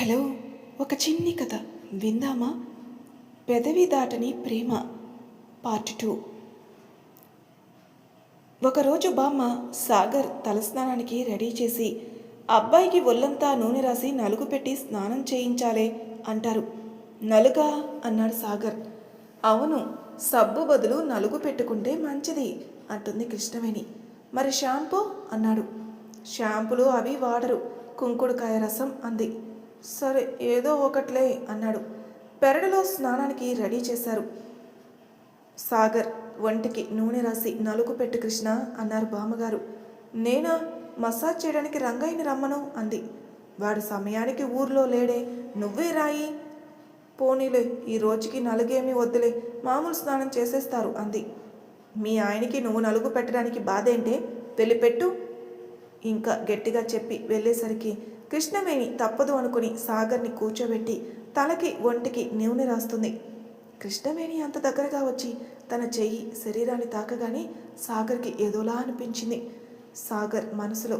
Hello ఒక చిన్ని కథ. విందామా? పెదవి దాటని ప్రేమ పార్ట్ టూ ఒకరోజు బామ్మ సాగర్ తలస్నానానికి రెడీ చేసి అబ్బాయికి ఒళ్ళంతా నూనె రాసి నలుగు పెట్టి స్నానం చేయించాలే అంటారు. నలుగా? అన్నాడు సాగర్. అవును సబ్బు బదులు నలుగు పెట్టుకుంటే మంచిది అంటుంది కృష్ణవేణి. మరి షాంపూ? అన్నాడు. షాంపులు అవి వాడరు కుంకుడుకాయ రసం అంది. సరే ఏదో ఒకట్లే అన్నాడు. పెరడులో స్నానానికి రెడీ చేశారు. సాగర్ ఒంటికి నూనె రాసి నలుగు పెట్టు కృష్ణ అన్నారు బామ్మగారు. నేనా? మసాజ్ చేయడానికి రంగయ్యని రమ్మను అంది. వాడు సమయానికి ఊర్లో లేడే. నువ్వే రాయి. పోనీలే ఈ రోజుకి నలుగేమీ వద్దులే. మామూలు స్నానం చేసేస్తారు అంది. మీ ఆయనకి నువ్వు నలుగు పెట్టడానికి బాధేంటే? వెళ్ళి పెట్టు. ఇంకా గట్టిగా చెప్పి వెళ్ళేసరికి కృష్ణవేణి తప్పదు అనుకుని సాగర్ని కూర్చోబెట్టి తలకి ఒంటికి నూనె రాస్తుంది. కృష్ణవేణి అంత దగ్గరగా వచ్చి తన చెయ్యి శరీరాన్ని తాకగానే సాగర్కి ఏదోలా అనిపించింది. సాగర్ మనసులో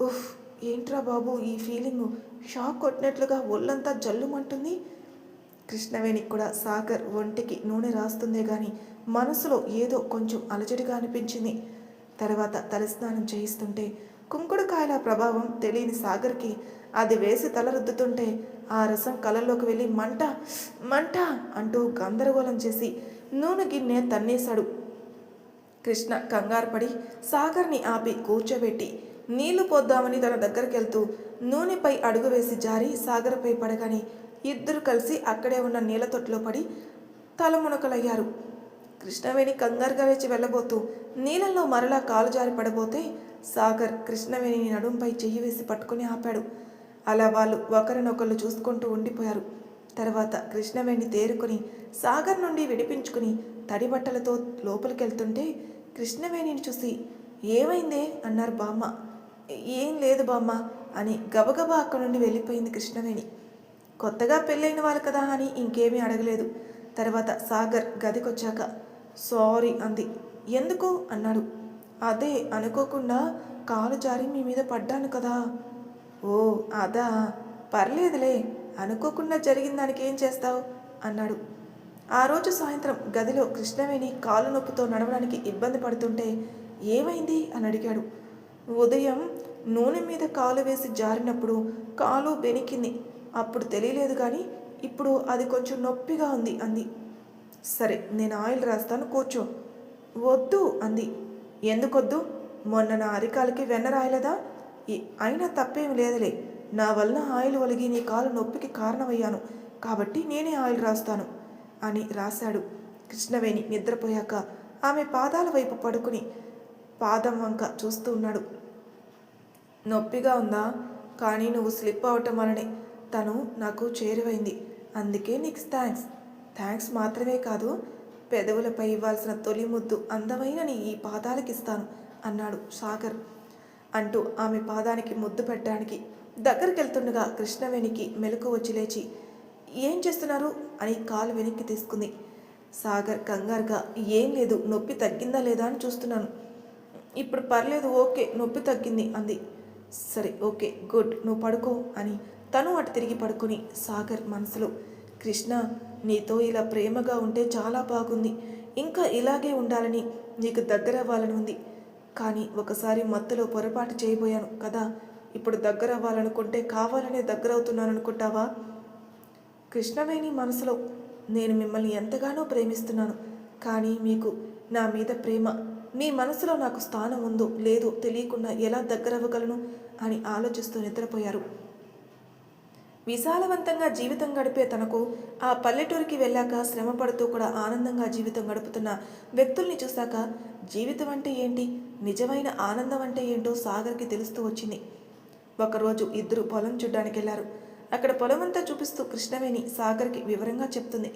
ఉఫ్ ఏంట్రా బాబు ఈ ఫీలింగ్? షాక్ కొట్టినట్లుగా ఒళ్ళంతా జల్లుమంటుంది? కృష్ణవేణికి కూడా సాగర్ ఒంటికి నూనె రాస్తుందే కానీ మనసులో ఏదో కొంచెం అలజడిగా అనిపించింది. తర్వాత తలస్నానం చేయిస్తుంటే కుంకుడుకాయల ప్రభావం తెలియని సాగర్కి అది వేసి తల రుద్దుతుంటే ఆ రసం కలలోకి వెళ్ళి మంట మంట అంటూ గందరగోళం చేసి నూనె గిన్నె తన్నేశాడు. కృష్ణ కంగారుపడి సాగర్ని ఆపి కూర్చోబెట్టి నీళ్ళు పోద్దామని తన దగ్గరికి వెళ్తూ నూనెపై అడుగు వేసి జారి సాగర్పై పడగాని ఇద్దరు కలిసి అక్కడే ఉన్న నీళ్ళ తొట్టులో పడి తలమునకలయ్యారు కృష్ణవేణి కంగారుగా లేచి వెళ్ళబోతూ నీళ్ళల్లో మరలా కాలు జారి పడబోతే సాగర్ కృష్ణవేణిని నడుంపై చెయ్యి వేసి పట్టుకుని ఆపాడు. అలా వాళ్ళు ఒకరినొకళ్ళు చూసుకుంటూ ఉండిపోయారు. తర్వాత కృష్ణవేణి తేరుకొని సాగర్ నుండి విడిపించుకుని తడి బట్టలతో లోపలికెళ్తుంటే కృష్ణవేణిని చూసి ఏమైందే? అన్నారు బామ్మ. ఏం లేదు బామ్మ అని గబగబా అక్కడి నుండి వెళ్ళిపోయింది కృష్ణవేణి. కొత్తగా పెళ్ళైన వాళ్ళు కదా అని ఇంకేమీ అడగలేదు. తర్వాత సాగర్ గదికొచ్చాక సారీ అంది. ఎందుకు? అన్నాడు. అదే అనుకోకుండా కాలు జారి మీ మీద పడ్డాను కదా. ఓ అదా. పర్లేదులే. అనుకోకుండా జరిగిన దానికి ఏం చేస్తావు? అన్నాడు. ఆ రోజు సాయంత్రం గదిలో కృష్ణవేణి కాలు నొప్పితో నడవడానికి ఇబ్బంది పడుతుంటే ఏమైంది? అని అడిగాడు. ఉదయం నూనె మీద కాలు వేసి జారినప్పుడు కాలు బెనికింది అప్పుడు తెలియలేదు కానీ ఇప్పుడు అది కొంచెం నొప్పిగా ఉంది అంది. సరే నేను ఆయిల్ రాస్తాను కూర్చో. వద్దు అంది. ఎందుకొద్దు? మొన్న నా అరికాలకి వెన్న రాయలేదా? అయినా తప్పేం లేదులే. నా వలన ఆయిల్ ఒలిగి నీ కాలు నొప్పికి కారణమయ్యాను. కాబట్టి నేనే ఆయిల్ రాస్తాను అని రాశాడు కృష్ణవేణి నిద్రపోయాక. ఆమె పాదాల వైపు పడుకుని పాదం వంక చూస్తూ ఉన్నాడు. నొప్పిగా ఉందా? కానీ నువ్వు స్లిప్ అవటం వలనే తను నాకు చేరువైంది. అందుకే నీకు థ్యాంక్స్. థ్యాంక్స్ మాత్రమే కాదు పెదవులపై ఇవ్వాల్సిన తొలి ముద్దు అందమైన నీ ఈ పాదాలకి ఇస్తాను అన్నాడు సాగర్. అంటూ ఆమె పాదానికి ముద్దు పెట్టడానికి దగ్గరికి వెళ్తుండగా కృష్ణవేణికి మెలకు వచ్చి లేచి ఏం చేస్తున్నారు? అని కాలు వెనక్కి తీసుకుంది. సాగర్ కంగారుగా ఏం లేదు నొప్పి తగ్గిందా లేదా అని చూస్తున్నాను. ఇప్పుడు పర్లేదు ఓకే నొప్పి తగ్గింది అంది. సరే ఓకే గుడ్ నువ్వు పడుకో అని తను అటు తిరిగి పడుకుని సాగర్ మనసులో కృష్ణ నీతో ఇలా ప్రేమగా ఉంటే చాలా బాగుంది. ఇంకా ఇలాగే ఉండాలని నీకు దగ్గర అవ్వాలని ఉంది. కానీ ఒకసారి మత్తులో పొరపాటు చేయబోయాను కదా. ఇప్పుడు దగ్గర అవ్వాలనుకుంటే కావాలనే దగ్గర అవుతున్నాను అనుకుంటావా కృష్ణవేణి మనసులో. నేను మిమ్మల్ని ఎంతగానో ప్రేమిస్తున్నాను. కానీ మీకు నా మీద ప్రేమ మీ మనసులో నాకు స్థానం ఉందో లేదో తెలియకుండా ఎలా దగ్గరవ్వగలను అని ఆలోచిస్తూ నిద్రపోయారు. విశాలవంతంగా జీవితం గడిపే తనకు ఆ పల్లెటూరికి వెళ్ళాక శ్రమ పడుతూ కూడా ఆనందంగా జీవితం గడుపుతున్న వ్యక్తుల్ని చూశాక జీవితం అంటే ఏంటి? నిజమైన ఆనందం అంటే ఏంటో సాగర్కి తెలుస్తూ వచ్చింది. ఒకరోజు ఇద్దరు పొలం చూడ్డానికి వెళ్ళారు. అక్కడ పొలమంతా చూపిస్తూ కృష్ణవేణి సాగర్కి వివరంగా చెప్తుంది.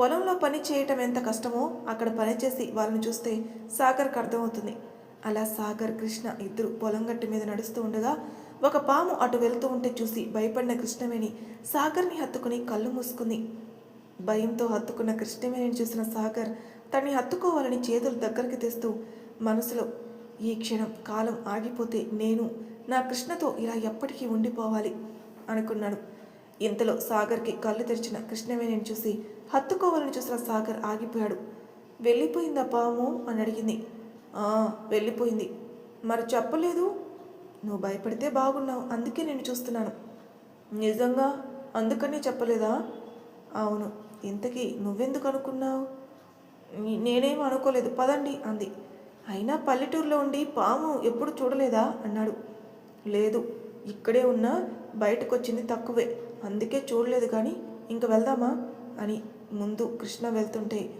పొలంలో పని చేయటం ఎంత కష్టమో అక్కడ పని చేసి వాళ్ళని చూస్తే సాగర్కి అర్థమవుతుంది. అలా సాగర్ కృష్ణ ఇద్దరు పొలం గట్టు మీద నడుస్తూ ఉండగా ఒక పాము అటు వెళ్తూ ఉంటే చూసి భయపడిన కృష్ణవేణి సాగర్ని హత్తుకుని కళ్ళు మూసుకుంది. భయంతో హత్తుకున్న కృష్ణవేణిని చూసిన సాగర్ తన్ని హత్తుకోవాలని చేతులు దగ్గరికి తెస్తూ మనసులో ఈ క్షణం కాలం ఆగిపోతే నేను నా కృష్ణతో ఇలా ఎప్పటికీ ఉండిపోవాలి అనుకున్నాను ఇంతలో సాగర్కి కళ్ళు తెరిచిన కృష్ణవేణిని చూసి హత్తుకోవాలని చూసిన సాగర్ ఆగిపోయాడు. వెళ్ళిపోయిందా పాము? అని అడిగింది. వెళ్ళిపోయింది. మరి చెప్పలేదు? నువ్వు భయపడితే బాగున్నావు. అందుకే నేను చూస్తున్నాను. నిజంగా? అందుకనే చెప్పలేదా? అవును. ఇంతకీ నువ్వెందుకు అనుకున్నావు? నేనేం అనుకోలేదు. పదండి అంది. అయినా పల్లెటూరులో ఉండి పాము ఎప్పుడు చూడలేదా? అన్నాడు. లేదు. ఇక్కడే ఉన్నా బయటకు వచ్చింది తక్కువే. అందుకే చూడలేదు కానీ ఇంక వెళ్దామా? అని ముందు కృష్ణ వెళ్తుంటే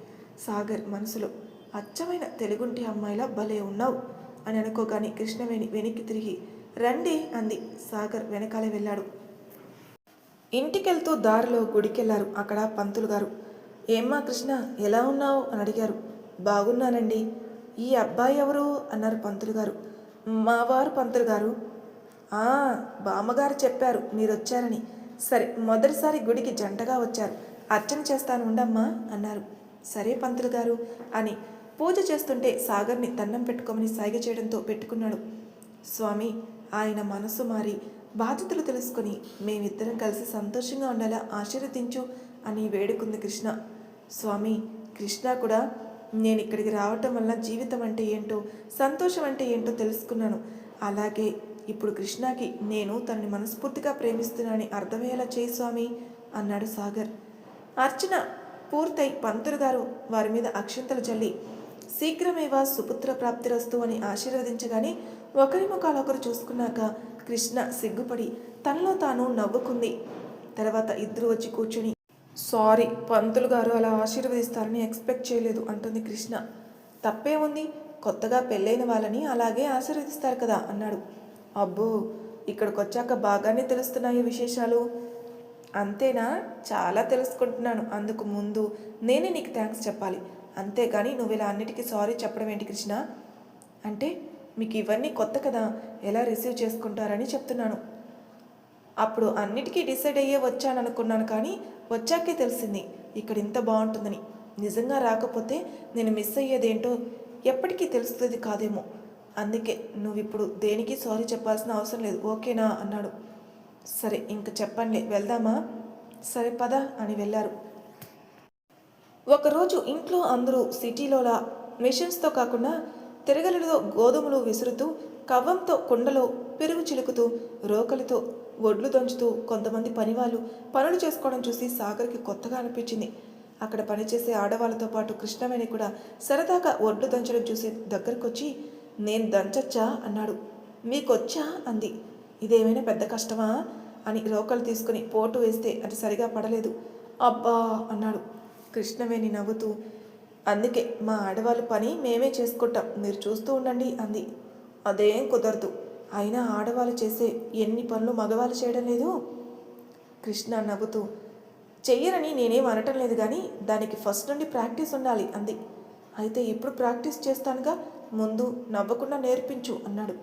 సాగర్ మనసులో అచ్చమైన తెలుగుంటి అమ్మాయిలా భలే ఉన్నావు. అని అనుకోగాని కృష్ణవేణి వెనక్కి తిరిగి రండి అంది. సాగర్ వెనకాలే వెళ్ళాడు. ఇంటికెళ్తూ దారిలో గుడికెళ్ళారు అక్కడ పంతులు గారు. ఏమ్మా కృష్ణ ఎలా ఉన్నావు? అని అడిగారు. బాగున్నానండి. ఈ అబ్బాయి ఎవరు? అన్నారు పంతులు గారు. మా వారు పంతులు గారు. "ఆ, బామ్మగారు చెప్పారు మీరు వచ్చారని సరే మొదటిసారి గుడికి జంటగా వచ్చారు. అర్చన చేస్తాను ఉండమ్మా అన్నారు. సరే పంతులు గారు అని పూజ చేస్తుంటే సాగర్ని దండం పెట్టుకోమని సైగ చేయడంతో పెట్టుకున్నాడు. స్వామి ఆయన మనసు మారి బాధ్యతలు తెలుసుకొని మేమిద్దరం కలిసి సంతోషంగా ఉండేలా ఆశీర్వదించు అని వేడుకుంది కృష్ణ. స్వామి కృష్ణ కూడా నేను ఇక్కడికి రావటం వల్ల జీవితం అంటే ఏంటో సంతోషం అంటే ఏంటో తెలుసుకున్నాను. అలాగే ఇప్పుడు కృష్ణకి నేను తనని మనస్ఫూర్తిగా ప్రేమిస్తున్నానని అర్థమయ్యేలా చేయి స్వామి అన్నాడు సాగర్. అర్చన పూర్తయి పంతులు గారు వారి మీద అక్షంతలు చల్లి శీఘ్రమేవ సుపుత్ర ప్రాప్తిరస్తు అని ఆశీర్వదించగానే ఒకరి ముఖాలొకరు చూసుకున్నాక కృష్ణ సిగ్గుపడి తనలో తాను నవ్వుకుంది. తర్వాత ఇద్దరు వచ్చి కూర్చుని సారీ పంతులు గారు అలా ఆశీర్వదిస్తారని ఎక్స్పెక్ట్ చేయలేదు అంటుంది కృష్ణ. తప్పే ఉంది కొత్తగా పెళ్ళైన వాళ్ళని అలాగే ఆశీర్వదిస్తారు కదా అన్నాడు. అబ్బో ఇక్కడికి వచ్చాక బాగానే తెలుస్తున్నాయి విశేషాలు. అంతేనా? చాలా తెలుసుకుంటున్నాను. అందుకు ముందు నేనే నీకు థ్యాంక్స్ చెప్పాలి. అంతేగాని నువ్వు ఇలా అన్నిటికీ సారీ చెప్పడం ఏంటి కృష్ణ? అంటే మీకు ఇవన్నీ కొత్త కదా ఎలా రిసీవ్ చేసుకుంటారని చెప్తున్నాను. అప్పుడు అన్నిటికీ డిసైడ్ అయ్యే వచ్చాననుకున్నాను కానీ వచ్చాకే తెలిసింది ఇక్కడ ఇంత బాగుంటుందని. నిజంగా రాకపోతే నేను మిస్ అయ్యేదేంటో ఎప్పటికీ తెలుస్తుంది కాదేమో. అందుకే నువ్వు ఇప్పుడు దేనికి సారీ చెప్పాల్సిన అవసరం లేదు ఓకేనా? అన్నాడు. సరే ఇంక చెప్పండి వెళ్దామా? సరే పద అని వెళ్ళారు. ఒకరోజు ఇంట్లో అందరూ సిటీలోలా మిషన్స్తో కాకుండా తిరగలిలో గోధుమలు విసురుతూ కవ్వంతో కుండలో పెరుగు చిలుకుతూ రోకలితో ఒడ్లు దంచుతూ కొంతమంది పనివాళ్ళు పనులు చేసుకోవడం చూసి సాగర్కి కొత్తగా అనిపించింది. అక్కడ పనిచేసే ఆడవాళ్ళతో పాటు కృష్ణవేణి కూడా సరదాగా ఒడ్లు దంచడం చూసి దగ్గరకొచ్చి నేను దంచచ్చా? అన్నాడు. మీకొచ్చా? అంది. ఇదేమైనా పెద్ద కష్టమా? అని రోకలు తీసుకుని పోటు వేస్తే అది సరిగా పడలేదు. అబ్బా అన్నాడు. కృష్ణవేణి నవ్వుతూ అందుకే మా ఆడవాళ్ళ పని మేమే చేసుకుంటాం. మీరు చూస్తూ ఉండండి అంది. అదేం కుదరదు. అయినా ఆడవాళ్ళు చేసే ఎన్ని పనులు మగవాళ్ళు చేయడం లేదు? కృష్ణ నవ్వుతూ చెయ్యరని నేనేం అనటం లేదు కానీ దానికి ఫస్ట్ నుండి ప్రాక్టీస్ ఉండాలి అంది. అయితే ఇప్పుడు ప్రాక్టీస్ చేస్తానుగా. ముందు నవ్వకుండా నేర్పించు అన్నాడు.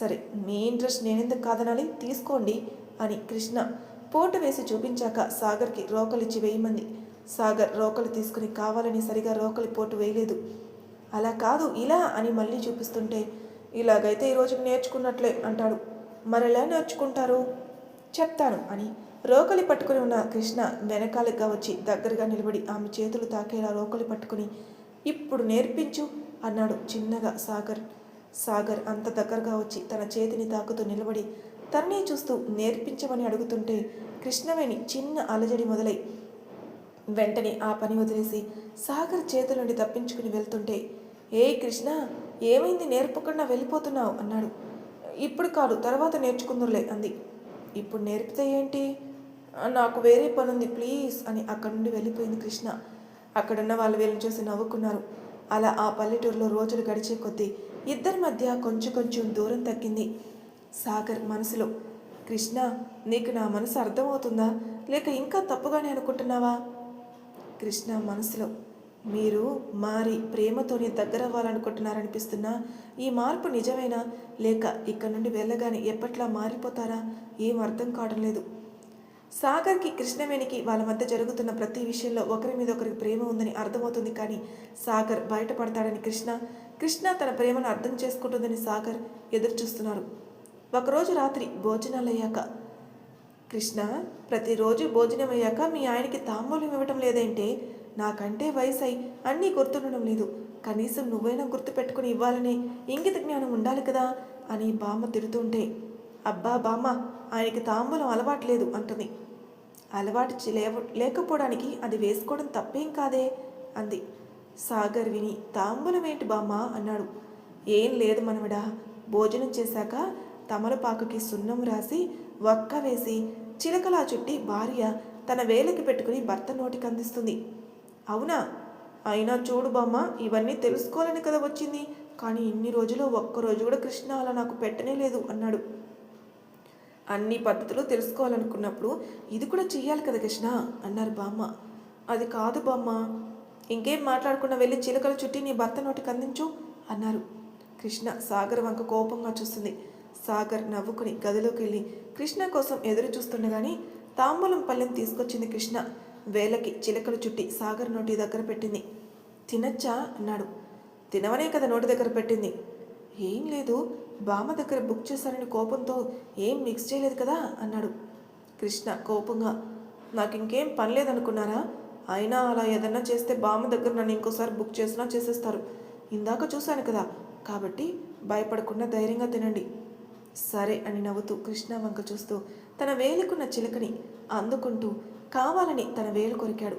సరే మీ ఇంట్రెస్ట్ నేనెందుకు కాదనాలి? తీసుకోండి అని కృష్ణ పోటు వేసి చూపించాక సాగర్కి రోకలిచ్చి వేయమంది. సాగర్ రోకలు తీసుకుని కావాలని సరిగా రోకలి పోటు వేయలేదు. అలా కాదు ఇలా అని మళ్ళీ చూపిస్తుంటే ఇలాగైతే ఈరోజుకి నేర్చుకున్నట్లే అంటాడు. మరెలా నేర్చుకుంటారు? చెప్తాను అని రోకలి పట్టుకుని ఉన్న కృష్ణ వెనకాలగా వచ్చి దగ్గరగా నిలబడి ఆమె చేతులు తాకేలా రోకలి పట్టుకుని ఇప్పుడు నేర్పించు అన్నాడు చిన్నగా సాగర్. సాగర్ అంత దగ్గరగా వచ్చి తన చేతిని తాకుతూ నిలబడి తన్నే చూస్తూ నేర్పించమని అడుగుతుంటే కృష్ణవేణి చిన్న అలజడి మొదలై వెంటనే ఆ పని వదిలేసి సాగర్ చేతుల నుండి తప్పించుకుని వెళ్తుంటే ఏ కృష్ణ ఏమైంది? నేర్పకుండా వెళ్ళిపోతున్నావు అన్నాడు. ఇప్పుడు కాదు తర్వాత నేర్చుకుందురులే అంది. ఇప్పుడు నేర్పితే ఏంటి? నాకు వేరే పని ఉంది ప్లీజ్ అని అక్కడి నుండి వెళ్ళిపోయింది కృష్ణ. అక్కడున్న వాళ్ళు వీళ్ళని చూసి నవ్వుకున్నారు. అలా ఆ పల్లెటూరులో రోజులు గడిచే కొద్దీ ఇద్దరి మధ్య కొంచెం కొంచెం దూరం తగ్గింది. సాగర్ మనసులో కృష్ణ నీకు నా మనసు అర్థమవుతుందా? లేక ఇంకా తప్పుగానే అనుకుంటున్నావా? కృష్ణ మనసులో మీరు మారి ప్రేమతోనే దగ్గరవ్వాలనుకుంటున్నారనిపిస్తున్నా ఈ మార్పు నిజమేనా? లేక ఇక్కడ నుండి వెళ్ళగానే ఎప్పట్లా మారిపోతారా? ఏం అర్థం కావడం లేదు. సాగర్కి కృష్ణవేణికి వాళ్ళ మధ్య జరుగుతున్న ప్రతి విషయంలో ఒకరి మీద ఒకరికి ప్రేమ ఉందని అర్థమవుతుంది కానీ సాగర్ బయటపడతాడని కృష్ణ కృష్ణ తన ప్రేమను అర్థం చేసుకుంటుందని సాగర్ ఎదురు చూస్తున్నారు ఒకరోజు రాత్రి భోజనాలయ్యాక కృష్ణ ప్రతిరోజు భోజనం అయ్యాక మీ ఆయనకి తాంబూలం ఇవ్వటం లేదేంటే నాకంటే వయసు అయి అన్నీ గుర్తుండడం లేదు. కనీసం నువ్వైనా గుర్తుపెట్టుకుని ఇవ్వాలని ఇంగిత జ్ఞానం ఉండాలి కదా అని బామ్మ తిడుతుంటే. అబ్బా బామ్మ ఆయనకి తాంబూలం అలవాట్లేదు అంటుంది. అలవాటు లేవ లేకపోవడానికి అది వేసుకోవడం తప్పేం కాదే? అంది. సాగర్ విని తాంబూలం ఏంటి బామ్మ? అన్నాడు. ఏం లేదు మనవడా భోజనం చేశాక తమలపాకుకి సున్నం రాసి వక్క వేసి చిలకలా చుట్టి భార్య తన వేలికి పెట్టుకుని భర్త నోటికి అందిస్తుంది. అవునా? అయినా చూడు బామ్మ ఇవన్నీ తెలుసుకోవాలని కదా వచ్చింది. కానీ ఇన్ని రోజులు ఒక్కరోజు కూడా కృష్ణ అలా నాకు పెట్టనే లేదు అన్నాడు. అన్ని పద్ధతులు తెలుసుకోవాలనుకున్నప్పుడు ఇది కూడా చెయ్యాలి కదా కృష్ణ అన్నారు బామ్మ. అది కాదు బామ్మ ఇంకేం మాట్లాడకుండా వెళ్ళి చిలకల చుట్టి నీ భర్త నోటికి అందించు అన్నారు. కృష్ణ సాగర్ వంక కోపంగా చూస్తుంది. సాగర్ నవ్వుకుని గదిలోకి వెళ్ళి కృష్ణ కోసం ఎదురు చూస్తుండగానే తాంబూలం పళ్ళెం తీసుకొచ్చింది కృష్ణ. వేలకి చిలకలు చుట్టి సాగర్ నోటి దగ్గర పెట్టింది. తినచ్చా? అన్నాడు. తినవనే కదా నోటి దగ్గర పెట్టింది. ఏం లేదు బామ్మ దగ్గర బుక్ చేశానని కోపంతో ఏం మిక్స్ చేయలేదు కదా? అన్నాడు. కృష్ణ కోపంగా నాకు ఇంకేం పని లేదనుకున్నారా? అయినా అలా ఏదన్నా చేస్తే బామ్మ దగ్గర నన్ను ఇంకోసారి బుక్ చేసినా చేసేస్తారు. ఇందాక చూశాను కదా కాబట్టి భయపడకుండా ధైర్యంగా తినండి. సరే అని నవ్వుతూ కృష్ణ వంక చూస్తూ తన వేలుకున్న చిలకని అందుకుంటూ కావాలని తన వేలు కొరికాడు.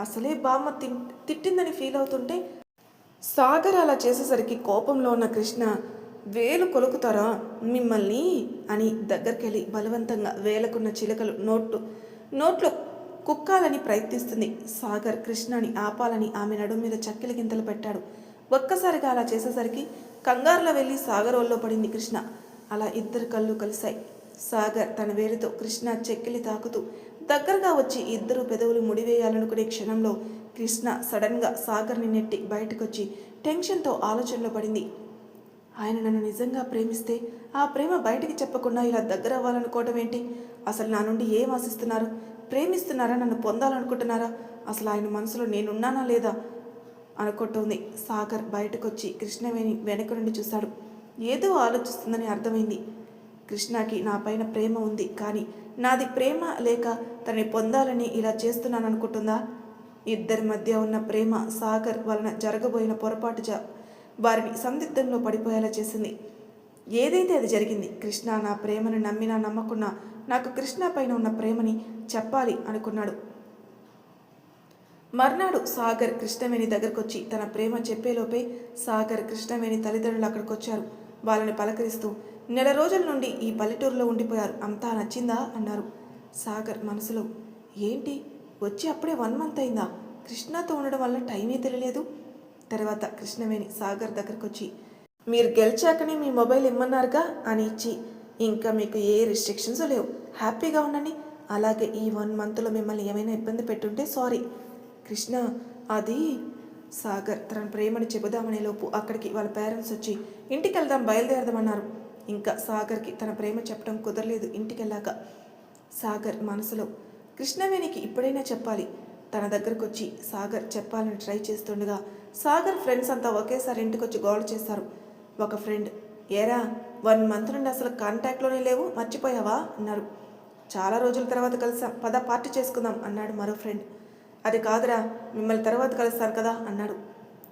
అసలే బామ్మ తి తిట్టిందని ఫీల్ అవుతుంటే సాగర్ అలా చేసేసరికి కోపంలో ఉన్న కృష్ణ వేలు కొలుకుతారా మిమ్మల్ని? అని దగ్గరికెళ్ళి బలవంతంగా వేలకున్న చిలకలు నోట్లు నోట్లో కుక్కాలని ప్రయత్నిస్తుంది. సాగర్ కృష్ణని ఆపాలని ఆమె నడుము మీద చక్కెల గింతలు పెట్టాడు. ఒక్కసారిగా అలా చేసేసరికి కంగారులో వెళ్ళి సాగర్ ఒళ్ళో పడింది కృష్ణ. అలా ఇద్దరు కళ్ళు కలిశాయి. సాగర్ తన వేలితో కృష్ణ చెక్కిలి తాకుతూ దగ్గరగా వచ్చి ఇద్దరు పెదవులు ముడివేయాలనుకునే క్షణంలో కృష్ణ సడన్గా సాగర్ని నెట్టి బయటకొచ్చి టెన్షన్తో ఆలోచనలో పడింది. ఆయన నన్ను నిజంగా ప్రేమిస్తే ఆ ప్రేమ బయటికి చెప్పకుండా ఇలా దగ్గర అవ్వాలనుకోవటం ఏంటి? అసలు నా నుండి ఏం ఆశిస్తున్నారు? ప్రేమిస్తున్నారా? నన్ను పొందాలనుకుంటున్నారా? అసలు ఆయన మనసులో నేనున్నానా లేదా? అనుకుంటోంది సాగర్ బయటకొచ్చి కృష్ణవేణి వెనక నుండి చూశాడు. ఏదో ఆలోచిస్తుందని అర్థమైంది. కృష్ణకి నా పైన ప్రేమ ఉంది కానీ నాది ప్రేమ లేక తనని పొందాలని ఇలా చేస్తున్నాను అనుకుంటుందా ఇద్దరి మధ్య ఉన్న ప్రేమ సాగర్ వలన జరగబోయిన పొరపాటు జ వారిని సందిగ్ధంలో పడిపోయేలా చేసింది. ఏదైతే అది జరిగింది కృష్ణ నా ప్రేమను నమ్మినా నమ్మకున్నా నాకు కృష్ణ పైన ఉన్న ప్రేమని చెప్పాలి అనుకున్నాడు. మర్నాడు సాగర్ కృష్ణవేణి దగ్గరకొచ్చి తన ప్రేమ చెప్పేలోపే సాగర్ కృష్ణవేణి తల్లిదండ్రులు అక్కడికి వచ్చారు వాళ్ళని పలకరిస్తూ నెల రోజుల నుండి ఈ పల్లెటూరులో ఉండిపోయారు. అంతా నచ్చిందా? అన్నారు. సాగర్ మనసులో ఏంటి? వచ్చి అప్పుడే వన్ మంత్ అయిందా? కృష్ణతో ఉండడం వల్ల టైమే తెలియలేదు. తర్వాత కృష్ణవేణి సాగర్ దగ్గరకు వచ్చి మీరు గెలిచాకనే మీ మొబైల్ ఇమ్మన్నారుగా? అని ఇచ్చి ఇంకా మీకు ఏ రిస్ట్రిక్షన్స్ లేవు. హ్యాపీగా ఉండండి. అలాగే ఈ వన్ మంత్లో మిమ్మల్ని ఏమైనా ఇబ్బంది పెట్టుంటే సారీ. కృష్ణ అది సాగర్ తన ప్రేమని చెబుదామనే లోపు అక్కడికి వాళ్ళ పేరెంట్స్ వచ్చి ఇంటికి వెళ్దాం బయలుదేరదామన్నారు. ఇంకా సాగర్కి తన ప్రేమ చెప్పడం కుదరలేదు ఇంటికి వెళ్ళాక సాగర్ మనసులో కృష్ణవేణికి ఇప్పుడైనా చెప్పాలి. తన దగ్గరకు వచ్చి సాగర్ చెప్పాలని ట్రై చేస్తుండగా సాగర్ ఫ్రెండ్స్ అంతా ఒకేసారి ఇంటికి వచ్చి గోల్ చేశారు ఒక ఫ్రెండ్ ఏరా వన్ మంత్ నుండి అసలు కాంటాక్ట్లోనే లేవు మర్చిపోయావా? అన్నారు. చాలా రోజుల తర్వాత కలిసాం పద పార్టీ చేసుకుందాం అన్నాడు మరో ఫ్రెండ్ అది కాదురా మిమ్మల్ని తర్వాత కలుస్తాను కదా అన్నాడు.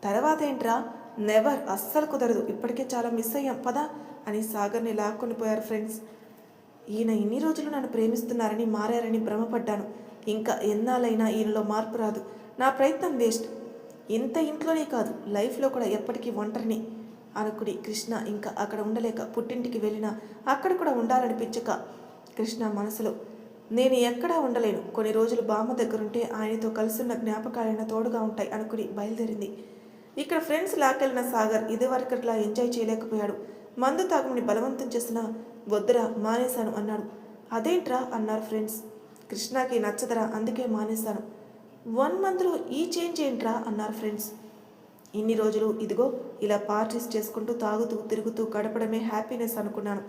తర్వాత ఏంట్రా? నెవర్ అస్సలు కుదరదు. ఇప్పటికే చాలా మిస్ అయ్యాం. పదా అని సాగర్ని లాక్కొని పోయారు ఫ్రెండ్స్ ఈయన ఇన్ని రోజులు నన్ను ప్రేమిస్తున్నారని మారారని భ్రమపడ్డాను. ఇంకా ఎన్నాళ్ళైనా ఈయనలో మార్పు రాదు. నా ప్రయత్నం వేస్ట్ ఇంత ఇంట్లోనే కాదు లైఫ్లో కూడా ఎప్పటికీ ఒంటరిని. అనుకుని కృష్ణ ఇంకా అక్కడ ఉండలేక పుట్టింటికి వెళ్ళినా అక్కడ కూడా ఉండాలనిపించక కృష్ణ మనసులో నేను ఎక్కడా ఉండలేను. కొన్ని రోజులు బామ్మ దగ్గరుంటే ఆయనతో కలుసున్న జ్ఞాపకాలైనా తోడుగా ఉంటాయి అనుకుని బయలుదేరింది. ఇక్కడ ఫ్రెండ్స్ లాకెళ్ళిన సాగర్ ఇదివరకట్లా ఎంజాయ్ చేయలేకపోయాడు. మందు తాగమని బలవంతం చేసిన వద్దురా మానేశాను అన్నాడు. అదేంట్రా? అన్నారు ఫ్రెండ్స్. కృష్ణాకి నచ్చదరా అందుకే మానేశాను. వన్ మంత్లో ఈ చేంజ్ ఏంట్రా? అన్నారు ఫ్రెండ్స్. ఇన్ని రోజులు ఇదిగో ఇలా పార్టీస్ చేసుకుంటూ తాగుతూ తిరుగుతూ గడపడమే హ్యాపీనెస్ అనుకున్నాను.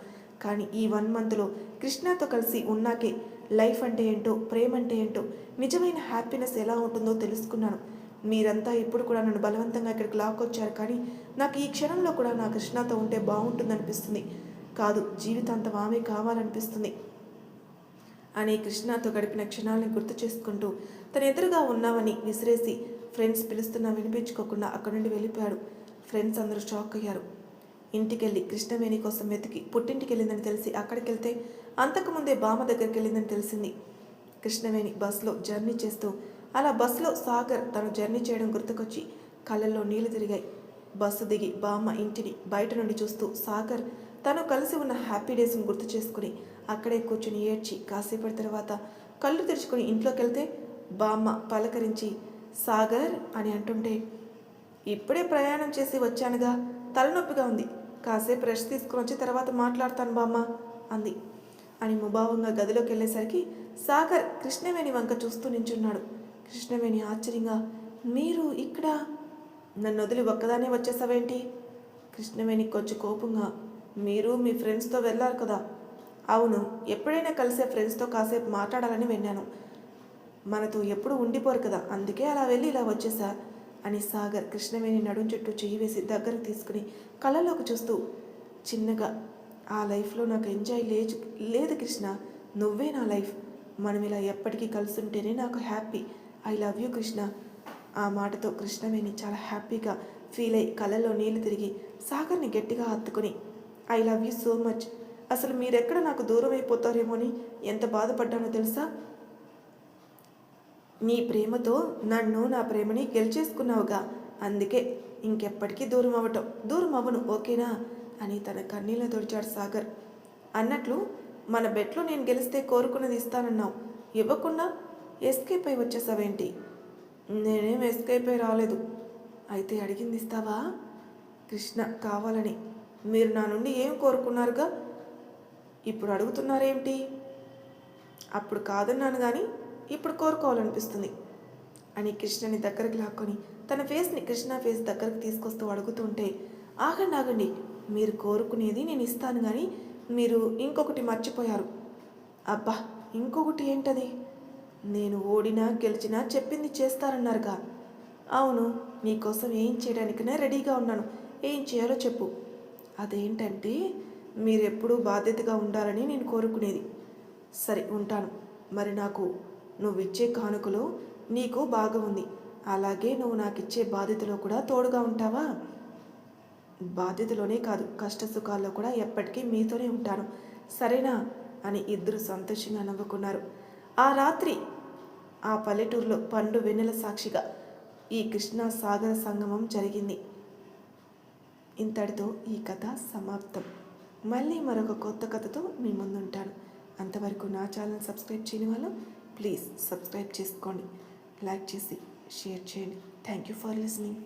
కానీ ఈ వన్ మంత్లో కృష్ణతో కలిసి ఉన్నాకే లైఫ్ అంటే ఏంటో ప్రేమ అంటే ఏంటో నిజమైన హ్యాపీనెస్ ఎలా ఉంటుందో తెలుసుకున్నాను. మీరంతా ఇప్పుడు కూడా నన్ను బలవంతంగా ఇక్కడికి లాక్కొచ్చారు కానీ నాకు ఈ క్షణంలో కూడా నా కృష్ణతో ఉంటే బాగుంటుందనిపిస్తుంది. కాదు జీవితాంతం ఆమె కావాలనిపిస్తుంది. అని కృష్ణతో గడిపిన క్షణాలను గుర్తు చేసుకుంటూ తన ఎదురుగా ఉన్నావని విసిరేసి ఫ్రెండ్స్ పిలుస్తున్నా వినిపించుకోకుండా అక్కడి నుండి వెళ్ళిపోయాడు. ఫ్రెండ్స్ అందరూ షాక్ అయ్యారు. ఇంటికెళ్ళి కృష్ణవేణి కోసం వెతికి పుట్టింటికి వెళ్ళిందని తెలిసి అక్కడికి వెళ్తే అంతకుముందే బామ్మ దగ్గరికి వెళ్ళిందని తెలిసింది. కృష్ణవేణి బస్సులో జర్నీ చేస్తూ అలా బస్సులో సాగర్ తను జర్నీ చేయడం గుర్తుకొచ్చి కళ్ళల్లో నీళ్ళు తిరిగాయి. బస్సు దిగి బామ్మ ఇంటిని బయట నుండి చూస్తూ సాగర్ తను కలిసి ఉన్న హ్యాపీ డేస్ని గుర్తు చేసుకుని అక్కడే కూర్చుని ఏడ్చి కాసేపటి తర్వాత కళ్ళు తెరుచుకొని ఇంట్లోకి వెళ్తే బామ్మ పలకరించి సాగర్ అని అంటుంటే ఇప్పుడే ప్రయాణం చేసి వచ్చానుగా. తలనొప్పిగా ఉంది. కాసేపు రెస్ట్ తీసుకుని వచ్చి తర్వాత మాట్లాడతాను బామ్మ అంది. అని ముభావంగా గదిలోకి వెళ్ళేసరికి సాగర్ కృష్ణవేణి వంక చూస్తూ నించున్నాడు. కృష్ణవేణి ఆశ్చర్యంగా మీరు ఇక్కడ? నన్ను వదిలి ఒక్కదానే వచ్చేసావేంటి? కృష్ణవేణి కొంచెం కోపంగా మీరు మీ ఫ్రెండ్స్తో వెళ్ళారు కదా. అవును ఎప్పుడైనా కలిసే ఫ్రెండ్స్తో కాసేపు మాట్లాడాలని విన్నాను మనతో ఎప్పుడు ఉండిపోరు కదా అందుకే అలా వెళ్ళి ఇలా వచ్చేసా. అని సాగర్ కృష్ణవేణి నడుం చుట్టూ చెయ్యి వేసి దగ్గరకు తీసుకుని కళ్ళలోకి చూస్తూ చిన్నగా ఆ లైఫ్లో నాకు ఎంజాయ్ లేదు లేదు కృష్ణ నువ్వే నా లైఫ్. మనం ఇలా ఎప్పటికీ కలుసుంటేనే నాకు happy. I love you Krishna. ఆ మాటతో కృష్ణవేణి చాలా హ్యాపీగా ఫీల్ అయ్యి కళ్ళలో నీళ్ళు తిరిగి సాగర్ని గట్టిగా హత్తుకుని I love you so much. అసలు మీరెక్కడ నాకు దూరం అయిపోతారేమో అని ఎంత బాధపడ్డానో తెలుసా? నీ ప్రేమతో నన్ను నా ప్రేమని గెలిచేసుకున్నావుగా. అందుకే ఇంకెప్పటికీ దూరం అవ్వటం దూరం అవ్వను ఓకేనా? అని తన కన్నీళ్ళ తొడిచాడు సాగర్. అన్నట్లు మన బెట్లో నేను గెలిస్తే కోరుకున్నది ఇస్తానన్నావు. ఇవ్వకుండా ఎస్కేప్ అయి వచ్చేసావేంటి? నేనేం ఎస్కేప్ అయి రాలేదు. అయితే అడిగింది ఇస్తావా? కృష్ణ కావాలని. మీరు నా నుండి ఏం కోరుకున్నారుగా? ఇప్పుడు అడుగుతున్నారేమిటి అప్పుడు కాదన్నాను కానీ ఇప్పుడు కోరుకోవాలనిపిస్తుంది. అని కృష్ణని దగ్గరకు లాక్కొని తన ఫేస్ని కృష్ణ ఫేస్ దగ్గరకు తీసుకొస్తూ అడుగుతుంటే ఆగండి ఆగండి. మీరు కోరుకునేది నేను ఇస్తాను కానీ మీరు ఇంకొకటి మర్చిపోయారు. అబ్బా! ఇంకొకటి ఏంటది? నేను ఓడినా గెలిచినా చెప్పింది చేస్తారన్నారుగా. అవును మీకోసం ఏం చేయడానికైనా రెడీగా ఉన్నాను. ఏం చేయాలో చెప్పు. అదేంటంటే మీరెప్పుడూ బాధ్యతగా ఉండాలని నేను కోరుకునేది. సరే ఉంటాను. మరి నాకు నువ్వు ఇచ్చే కానుకలో నీకు బాగా ఉంది. అలాగే నువ్వు నాకు ఇచ్చే బాధ్యతలో కూడా తోడుగా ఉంటావా? బాధ్యతలోనే కాదు కష్ట సుఖాల్లో కూడా ఎప్పటికీ మీతోనే ఉంటాను. సరేనా? అని ఇద్దరు సంతోషంగా నవ్వుకున్నారు. ఆ రాత్రి ఆ పల్లెటూరులో పండు వెన్నెల సాక్షిగా ఈ కృష్ణా సాగర సంగమం జరిగింది. ఇంతటితో ఈ కథ సమాప్తం. మళ్ళీ మరొక కొత్త కథతో మీ ముందుంటాను. అంతవరకు నా ఛానల్ సబ్స్క్రైబ్ చేయని వాళ్ళు ప్లీజ్ సబ్స్క్రైబ్ చేసుకోండి లైక్ చేసి షేర్ చేయండి. Thank you for listening